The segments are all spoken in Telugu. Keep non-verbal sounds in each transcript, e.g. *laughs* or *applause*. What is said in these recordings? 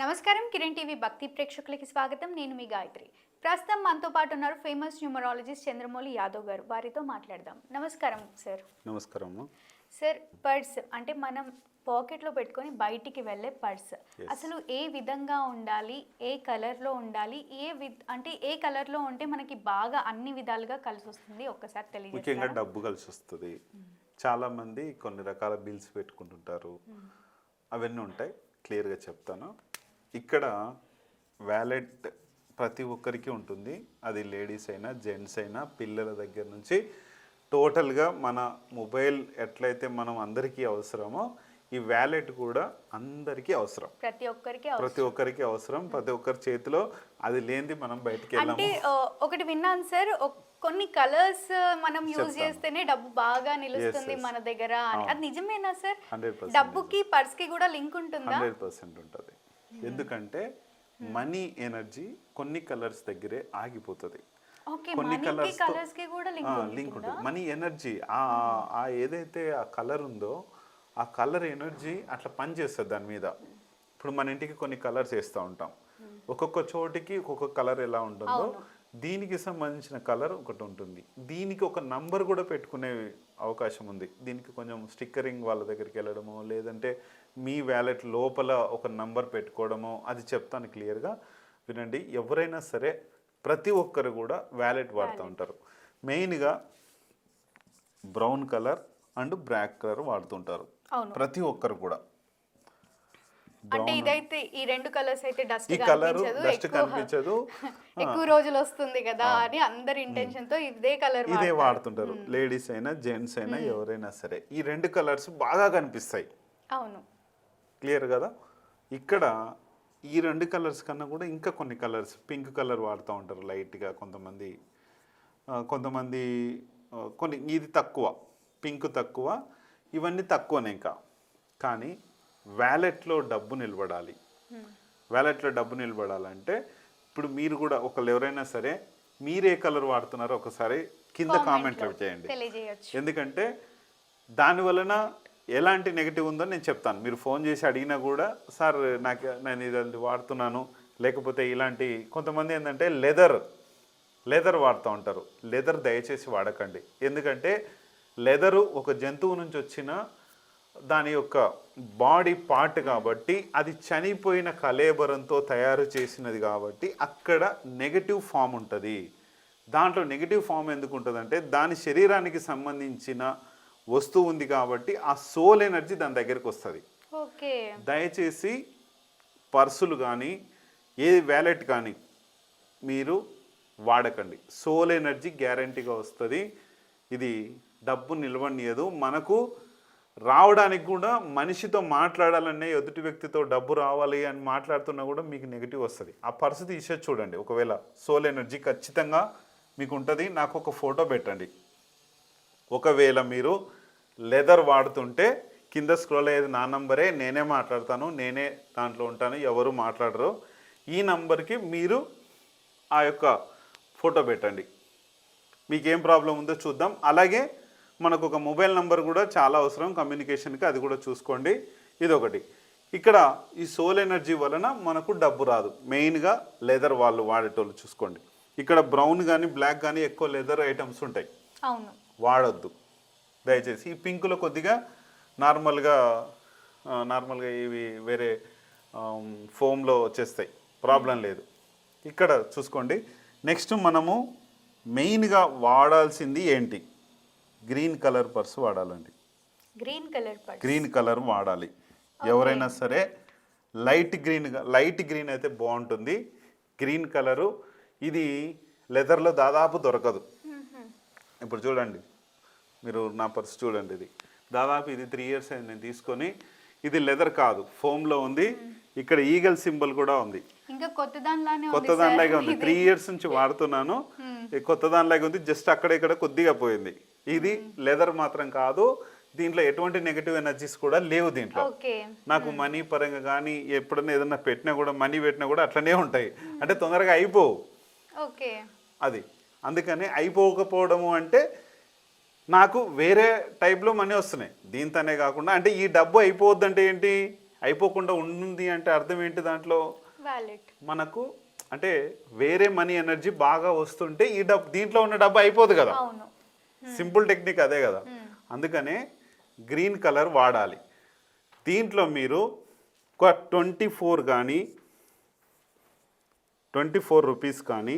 నమస్కారం కిరణ్ టీవీ భక్తి ప్రేక్షకులకి స్వాగతం. నేను మీ గాయత్రి. ప్రస్తుతం మనతో పాటు ఉన్నారు ఫేమస్ న్యూమరాలజిస్ట్ చంద్రమౌళి యాదవ్ గారు. వారితో మాట్లాడదాం. నమస్కారం సార్. నమస్కారం. సార్ పర్స్ అంటే మనం పాకెట్లో పెట్టుకొని బయటికి వెళ్ళే పర్స్. అసలు ఏ విధంగా ఉండాలి? ఏ కలర్లో ఉండాలి? ఏ అంటే ఏ కలర్లో ఉంటే మనకి బాగా అన్ని విధాలుగా కలిసి వస్తుంది ఒక్కసారి ముఖ్యంగా తెలియజేస్తారా? డబ్బు కలిసి వస్తుంది చాలా మంది కొన్ని రకాల బిల్స్ పెట్టుకుంటుంటారు. అవన్నీ ఉంటాయి. క్లియర్గా చెప్తాను. ఇక్కడ వ్యాలెట్ ప్రతి ఒక్కరికి ఉంటుంది. అది లేడీస్ అయినా జెంట్స్ అయినా పిల్లల దగ్గర నుంచి టోటల్గా మన మొబైల్ ఎట్లయితే మనం అందరికీ అవసరమో ఈ వ్యాలెట్ కూడా అందరికీ అవసరం. ప్రతి ఒక్కరికి. ప్రతి ఒక్కరికి అవసరం. ప్రతి ఒక్కరి చేతిలో అది లేనిది మనం బయటికి అంటే ఒకటి విన్నాను సార్ కొన్ని కలర్స్ మనం యూజ్. చేస్తేనే డబ్బు బాగా నిలుస్తుంది. మన దగ్గర. అది నిజమేనా సార్? డబ్బుకి పర్స్కి కూడా లింక్ ఉంటుందా? హండ్రెడ్ పర్సెంట్ ఉంటుంది. ఎందుకంటే మనీ ఎనర్జీ కొన్ని కలర్స్ దగ్గరే ఆగిపోతుంది. కొన్ని కలర్స్ లింక్ ఉంటుందా? ఉంటుంది. మనీ ఎనర్జీ ఆ ఆ ఏదైతే ఆ కలర్ ఉందో ఆ కలర్ ఎనర్జీ అట్లా పనిచేస్తుంది దాని మీద. ఇప్పుడు మన ఇంటికి కొన్ని కలర్స్ వేస్తూ ఉంటాం. ఒక్కొక్క చోటికి ఒక్కొక్క కలర్ ఎలా ఉంటుందో దీనికి సంబంధించిన కలర్ ఒకటి ఉంటుంది. దీనికి ఒక నంబర్ కూడా పెట్టుకునే అవకాశం ఉంది. దీనికి కొంచెం స్టిక్కరింగ్ వాళ్ళ దగ్గరికి వెళ్ళడమో లేదంటే మీ వ్యాలెట్ లోపల ఒక నంబర్ పెట్టుకోవడమో అది చెప్తాను క్లియర్గా వినండి. ఎవరైనా సరే ప్రతి ఒక్కరు కూడా వ్యాలెట్ వాడుతూ ఉంటారు. మెయిన్గా brown colour and black colour వాడుతుంటారు ప్రతి ఒక్కరు కూడా. అంటే ఇదైతే ఈ రెండు కలర్స్ అయితే డస్ట్ ఈ కలర్ డస్ట్ కనిపించదు. *laughs* ఎక్కువ రోజులు వస్తుంది కదా అని అందరి ఇంటెన్షన్తో ఇదే కలర్ ఇదే వాడుతుంటారు. లేడీస్ అయినా జెంట్స్ అయినా ఎవరైనా సరే. ఈ రెండు కలర్స్ బాగా కనిపిస్తాయి. అవును. క్లియర్ కదా? ఇక్కడ ఈ రెండు కలర్స్ కన్నా కూడా ఇంకా కొన్ని కలర్స్ పింక్ కలర్ వాడుతూ ఉంటారు లైట్గా కొంతమంది. కొంతమంది కొన్ని ఇది తక్కువ పింక్ తక్కువ ఇవన్నీ తక్కువనే ఇంకా. కానీ వ్యాలెట్లో డబ్బు నిలబడాలి. వ్యాలెట్లో డబ్బు నిలబడాలంటే ఇప్పుడు మీరు కూడా ఒకళ్ళు ఎవరైనా సరే మీరే కలర్ వాడుతున్నారో ఒకసారి కింద కామెంట్లో చేయండి. ఎందుకంటే దాని వలన ఎలాంటి నెగిటివ్ ఉందో నేను చెప్తాను. మీరు ఫోన్ చేసి అడిగినా కూడా సార్ నాకు నేను ఇది వాడుతున్నాను. లేకపోతే ఇలాంటి కొంతమంది ఏంటంటే లెదర్ లెదర్ వాడుతూ ఉంటారు. లెదర్ దయచేసి వాడకండి. ఎందుకంటే లెదరు ఒక జంతువు నుంచి వచ్చిన దాని యొక్క బాడీ పార్ట్ కాబట్టి అది చనిపోయిన కలేబరంతో తయారు చేసినది కాబట్టి అక్కడ నెగటివ్ ఫామ్ ఉంటుంది. దాంట్లో నెగిటివ్ ఫామ్ ఎందుకు ఉంటుందంటే దాని శరీరానికి సంబంధించిన వస్తువు ఉంది కాబట్టి ఆ సోల్ ఎనర్జీ దాని దగ్గరికి వస్తుంది. ఓకే. దయచేసి పర్సులు కానీ ఏ వ్యాలెట్ కానీ మీరు వాడకండి. సోల్ ఎనర్జీ గ్యారంటీగా వస్తుంది. ఇది డబ్బు నిలవనియదు. మనకు రావడానికి కూడా మనిషితో మాట్లాడాలనే ఎదుటి వ్యక్తితో డబ్బు రావాలి అని మాట్లాడుతున్నా కూడా మీకు నెగిటివ్ వస్తుంది. ఆ పరిస్థితి తీసేది చూడండి. ఒకవేళ సోల్ ఎనర్జీ ఖచ్చితంగా మీకు ఉంటుంది. నాకు ఒక ఫోటో పెట్టండి. ఒకవేళ మీరు లెదర్ వాడుతుంటే కింద స్క్రోల్ అయ్యేది నా నంబరే నేనే మాట్లాడతాను నేనే దాంట్లో ఉంటాను ఎవరు మాట్లాడరు. ఈ నంబర్కి మీరు ఆ యొక్క ఫోటో పెట్టండి. మీకు ఏం ప్రాబ్లం ఉందో చూద్దాం. అలాగే మనకు ఒక మొబైల్ నంబర్ కూడా చాలా అవసరం కమ్యూనికేషన్కి అది కూడా చూసుకోండి. ఇదొకటి. ఇక్కడ ఈ సోల్ ఎనర్జీ వలన మనకు డబ్బు రాదు. మెయిన్గా లెదర్ వాళ్ళు వాడేటోళ్ళు చూసుకోండి. ఇక్కడ బ్రౌన్ కానీ బ్లాక్ కానీ ఎక్కువ లెదర్ ఐటమ్స్ ఉంటాయి. అవును. వాడొద్దు. దయచేసి ఈ పింకులో కొద్దిగా నార్మల్గా నార్మల్గా ఇవి వేరే ఫోమ్లో వచ్చేస్తాయి. ప్రాబ్లం లేదు. ఇక్కడ చూసుకోండి. నెక్స్ట్ మనము మెయిన్గా వాడాల్సింది ఏంటి? గ్రీన్ కలర్ పర్స్ వాడాలండి. గ్రీన్ కలర్ గ్రీన్ కలర్ వాడాలి. ఎవరైనా సరే లైట్ గ్రీన్ లైట్ గ్రీన్ అయితే బాగుంటుంది. గ్రీన్ కలరు ఇది లెదర్లో దాదాపు దొరకదు. ఇప్పుడు చూడండి. మీరు నా పర్స్ చూడండి ఇది. దాదాపు ఇది త్రీ ఇయర్స్ అయింది నేను తీసుకొని. ఇది లెదర్ కాదు ఫోమ్లో ఉంది. ఇక్కడ ఈగల్ సింబల్ కూడా ఉంది. ఇంకా కొత్త దానిలానే. దానిలాగే ఉంది. త్రీ ఇయర్స్ నుంచి వాడుతున్నాను. కొత్త దానిలాగే ఉంది జస్ట్ అక్కడ ఇక్కడ కొద్దిగా పోయింది. ఇది లెదర్ మాత్రం కాదు దీంట్లో ఎటువంటి నెగటివ్ ఎనర్జీస్ కూడా లేవు దీంట్లో. నాకు మనీ పరంగా కానీ ఎప్పుడైనా ఏదైనా పెట్టినా కూడా మనీ పెట్టినా కూడా అట్లనే ఉంటాయి. అంటే తొందరగా అయిపోవు. అది. అందుకని అయిపోకపోవడము అంటే నాకు వేరే టైప్లో మనీ వస్తున్నాయి. దీంతోనే కాకుండా అంటే ఈ డబ్బు అయిపోవద్దంటే ఏంటి? అయిపోకుండా ఉంది అంటే అర్థం ఏంటి దాంట్లో? మనకు అంటే వేరే మనీ ఎనర్జీ బాగా వస్తుంటే ఈ డబ్బు దీంట్లో ఉన్న డబ్బు అయిపోదు కదా. సింపుల్ టెక్నిక్ అదే కదా. అందుకనే గ్రీన్ కలర్ వాడాలి. దీంట్లో మీరు ఒక ట్వంటీ ఫోర్ కానీ ట్వంటీ ఫోర్ రూపీస్ కానీ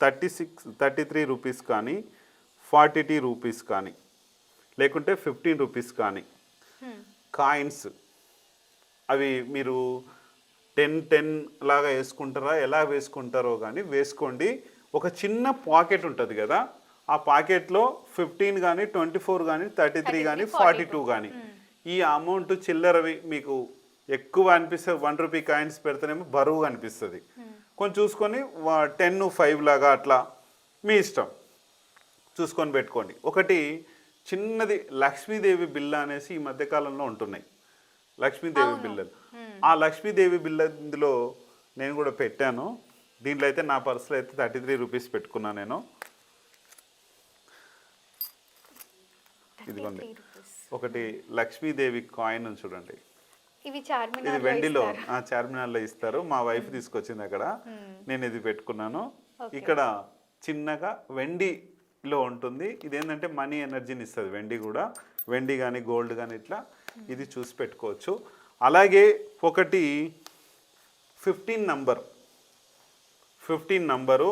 thirty six thirty three rupees కానీ ఫార్టీ టీ రూపీస్ కానీ లేకుంటే ఫిఫ్టీన్ రూపీస్ కానీ కాయిన్స్ అవి మీరు టెన్ టెన్ లాగా వేసుకుంటారా ఎలా వేసుకుంటారో కానీ వేసుకోండి. ఒక చిన్న పాకెట్ ఉంటుంది కదా ఆ పాకెట్లో ఫిఫ్టీన్ కానీ ట్వంటీ ఫోర్ కానీ థర్టీ త్రీ కానీ ఫార్టీ టూ కానీ. ఈ అమౌంట్ చిల్లరవి మీకు ఎక్కువ అనిపిస్తే వన్ రూపీ కాయిన్స్ పెడితేనేమో బరువుగా అనిపిస్తుంది. కొంచెం చూసుకొని టెన్ ఫైవ్ లాగా అట్లా మీ ఇష్టం. చూసుకొని పెట్టుకోండి. ఒకటి చిన్నది లక్ష్మీదేవి బిల్ల అనేసి ఈ మధ్యకాలంలో ఉంటున్నాయి. లక్ష్మీదేవి బిల్లలు ఆ లక్ష్మీదేవి బిల్ల ఇందులో నేను కూడా పెట్టాను. దీంట్లో అయితే నా పర్సులో అయితే థర్టీ త్రీ రూపీస్ పెట్టుకున్నాను నేను. ఇదిగోండి. ఒకటి లక్ష్మీదేవి కాయిన్ ఉంది చూడండి. ఇది వెండిలో. ఆ, చార్మినార్లో ఇస్తారు. మా వైఫ్ తీసుకొచ్చింది అక్కడ. నేను ఇది పెట్టుకున్నాను. ఇక్కడ చిన్నగా వెండిలో ఉంటుంది. ఇదేంటంటే మనీ ఎనర్జీని ఇస్తుంది. వెండి కూడా. వెండి కానీ గోల్డ్ కానీ ఇట్లా ఇది చూసి పెట్టుకోవచ్చు. అలాగే ఒకటి ఫిఫ్టీన్ నంబర్. ఫిఫ్టీన్ నంబరు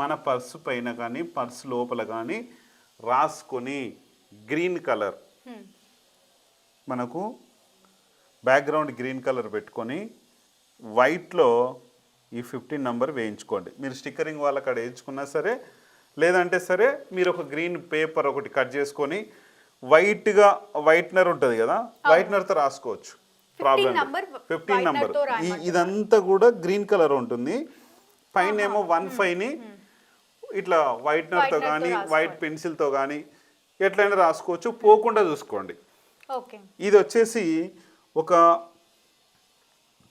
మన పర్సు పైన కానీ పర్సు లోపల కానీ రాసుకొని గ్రీన్ కలర్ మనకు బ్యాక్గ్రౌండ్ గ్రీన్ కలర్ పెట్టుకొని వైట్లో ఈ ఫిఫ్టీన్ నంబర్ వేయించుకోండి. మీరు స్టిక్కరింగ్ వాళ్ళ అక్కడ వేయించుకున్నా సరే లేదంటే సరే మీరు ఒక గ్రీన్ పేపర్ ఒకటి కట్ చేసుకొని వైట్గా వైట్నర్ ఉంటుంది కదా వైట్నర్తో రాసుకోవచ్చు. ప్రాబ్లం ఫిఫ్టీన్ నంబర్ ఇదంతా కూడా గ్రీన్ కలర్ ఉంటుంది. పైన ఏమో వన్ ఫైవ్ని ఇట్లా వైట్నర్తో కానీ. వైట్ పెన్సిల్తో కానీ ఎట్లయినా రాసుకోవచ్చు. పోకుండా చూసుకోండి. ఓకే. ఇది వచ్చేసి ఒక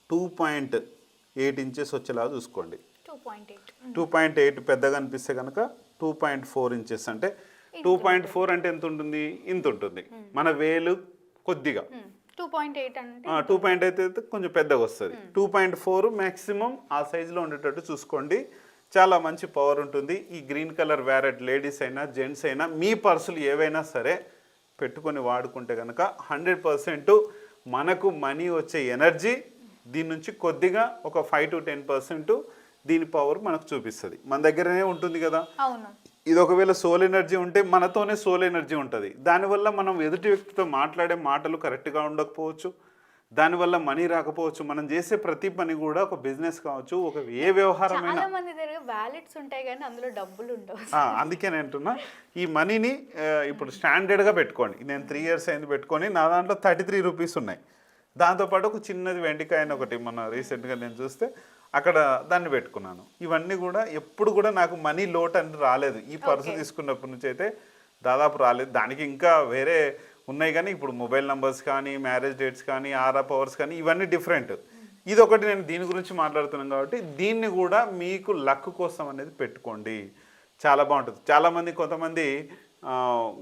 టూ పాయింట్ ఎయిట్ ఇంచెస్ వచ్చేలా చూసుకోండి. టూ పాయింట్ ఎయిట్ పెద్దగా అనిపిస్తే కనుక టూ పాయింట్ ఫోర్ ఇంచెస్ అంటే టూ పాయింట్ ఫోర్ అంటే ఎంత ఉంటుంది ఇంత ఉంటుంది మన వేలు కొద్దిగా. టూ పాయింట్ ఎయిట్ అంటే టూ పాయింట్ అయితే కొంచెం పెద్దగా వస్తుంది. టూ పాయింట్ ఫోర్ మ్యాక్సిమం ఆ సైజులో ఉండేటట్టు చూసుకోండి. చాలా మంచి పవర్ ఉంటుంది. ఈ గ్రీన్ కలర్ వ్యారెట్ లేడీస్ అయినా జెంట్స్ అయినా మీ పర్సులు ఏవైనా సరే పెట్టుకొని వాడుకుంటే కనుక హండ్రెడ్ పర్సెంట్ మనకు మనీ వచ్చే ఎనర్జీ దీని నుంచి కొద్దిగా ఒక ఫైవ్ టు టెన్ పర్సెంట్ దీని పవర్ మనకు చూపిస్తుంది. మన దగ్గరనే ఉంటుంది కదా. ఇది ఒకవేళ సోల్ ఎనర్జీ ఉంటే మనతోనే సోల్ ఎనర్జీ ఉంటుంది. దానివల్ల మనం ఎదుటి వ్యక్తితో మాట్లాడే మాటలు కరెక్ట్గా ఉండకపోవచ్చు. దానివల్ల మనీ రాకపోవచ్చు. మనం చేసే ప్రతి పని కూడా ఒక బిజినెస్ కావచ్చు ఒక ఏ వ్యవహారమైనా. చాలా మంది దగ్గర వ్యాలెట్స్ ఉంటాయి కానీ అందులో డబ్బులు ఉండవు. ఆ, అందుకే నేను అంటున్నా ఈ మనీని ఇప్పుడు స్టాండర్డ్గా పెట్టుకోండి. నేను త్రీ ఇయర్స్ అయింది పెట్టుకొని నా దాంట్లో థర్టీ త్రీ రూపీస్ ఉన్నాయి. దాంతోపాటు ఒక చిన్నది వెండికాయన ఒకటి మన రీసెంట్గా నేను చూస్తే అక్కడ దాన్ని పెట్టుకున్నాను. ఇవన్నీ కూడా ఎప్పుడు కూడా నాకు మనీ లోట్ అని రాలేదు. ఈ పర్సు తీసుకున్నప్పటి నుంచి అయితే దాదాపు రాలేదు. దానికి ఇంకా వేరే ఉన్నాయి కానీ ఇప్పుడు మొబైల్ నంబర్స్ కానీ మ్యారేజ్ డేట్స్ కానీ ఆర్ఆ పవర్స్ కానీ ఇవన్నీ డిఫరెంట్. ఇది ఒకటి నేను దీని గురించి మాట్లాడుతున్నాను కాబట్టి దీన్ని కూడా మీకు లక్ కోసం అనేది పెట్టుకోండి. చాలా బాగుంటుంది. చాలామంది కొంతమంది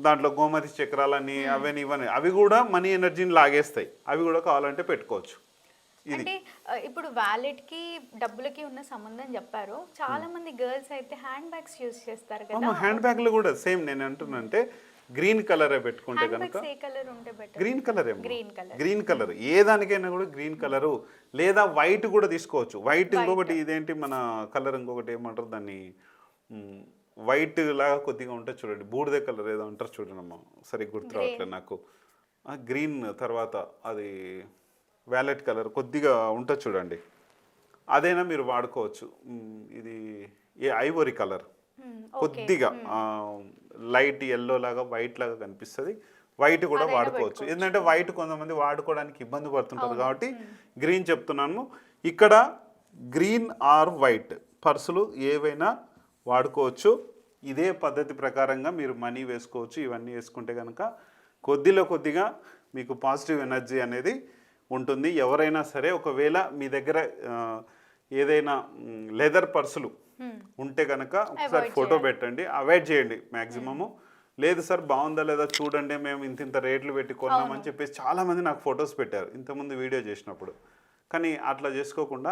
దాంట్లో గోమతి చక్రాలని అవని ఇవని అవి కూడా మనీ ఎనర్జీని లాగేస్తాయి. అవి కూడా కావాలంటే పెట్టుకోవచ్చు. అంటే ఇప్పుడు వ్యాలెట్కి డబ్బులకి ఉన్న సంబంధం చెప్పారు. చాలా మంది గర్ల్స్ అయితే హ్యాండ్ బ్యాగ్స్ యూజ్ చేస్తారు కదా. హ్యాండ్ బ్యాగ్లు కూడా సేమ్ నేను అంటున్నా అంటే గ్రీన్ కలరే పెట్టుకుంటే కనుక green colour green colour. Green colour. ఏ దానికైనా కూడా గ్రీన్ కలరు. లేదా వైట్ కూడా తీసుకోవచ్చు. వైట్ ఇంకొకటి ఇదేంటి మన కలర్ ఇంకొకటి ఏమంటారు దాన్ని? వైట్ లాగా కొద్దిగా ఉంటుంది చూడండి. బూడిద కలర్ ఏదో అంటారు చూడండి అమ్మ. సరిగ్గా గుర్తు రావట్లేదు నాకు. గ్రీన్ తర్వాత అది వ్యాలెట్ కలర్ కొద్దిగా ఉంటుంది చూడండి. అదైనా మీరు వాడుకోవచ్చు. ఇది ఏ ఐవరీ కలర్. కొద్దిగా లైట్ ఎల్లో లాగా వైట్ లాగా కనిపిస్తుంది. వైట్ కూడా వాడుకోవచ్చు. ఎందుకంటే వైట్ కొంతమంది వాడుకోవడానికి ఇబ్బంది పడుతుంటారు కాబట్టి గ్రీన్ చెప్తున్నాను. ఇక్కడ గ్రీన్ ఆర్ వైట్ పర్సులు ఏవైనా వాడుకోవచ్చు. ఇదే పద్ధతి ప్రకారంగా మీరు మనీ వేసుకోవచ్చు. ఇవన్నీ వేసుకుంటే కనుక కొద్దిలో కొద్దిగా మీకు పాజిటివ్ ఎనర్జీ అనేది ఉంటుంది. ఎవరైనా సరే ఒకవేళ మీ దగ్గర ఏదైనా లెదర్ పర్సులు ఉంటే కనుక ఒకసారి ఫోటో పెట్టండి. అవాయిడ్ చేయండి మ్యాక్సిమము లేదు సార్ బాగుందా లేదా చూడండి మేము ఇంత ఇంత రేట్లు పెట్టి కొన్నామని చెప్పేసి చాలా మంది నాకు ఫొటోస్ పెట్టారు ఇంతకుముందు వీడియో చేసినప్పుడు. కానీ అట్లా చేసుకోకుండా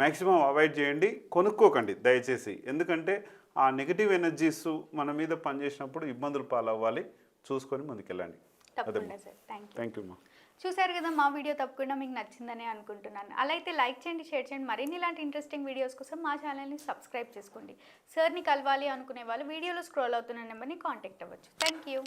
మ్యాక్సిమం అవాయిడ్ చేయండి కొనుక్కోకండి దయచేసి. ఎందుకంటే ఆ నెగిటివ్ ఎనర్జీస్ మన మీద పనిచేసినప్పుడు ఇబ్బందులు పాలవ్వాలి. చూసుకొని ముందుకెళ్ళండి. యూ థ్యాంక్ యూ మా. చూసారు కదా మా వీడియో తప్పకుండా మీకు నచ్చిందని అనుకుంటున్నాను. అలా అయితే లైక్ చేయండి షేర్ చేయండి. మరిన్ని ఇలాంటి ఇంట్రెస్టింగ్ వీడియోస్ కోసం మా ఛానల్ని సబ్స్క్రైబ్ చేసుకోండి. సార్ని కలవాలి అనుకునే వాళ్ళు వీడియోలో స్క్రోల్ అవుతున్న నెంబర్ని కాంటాక్ట్ అవ్వచ్చు. Thank you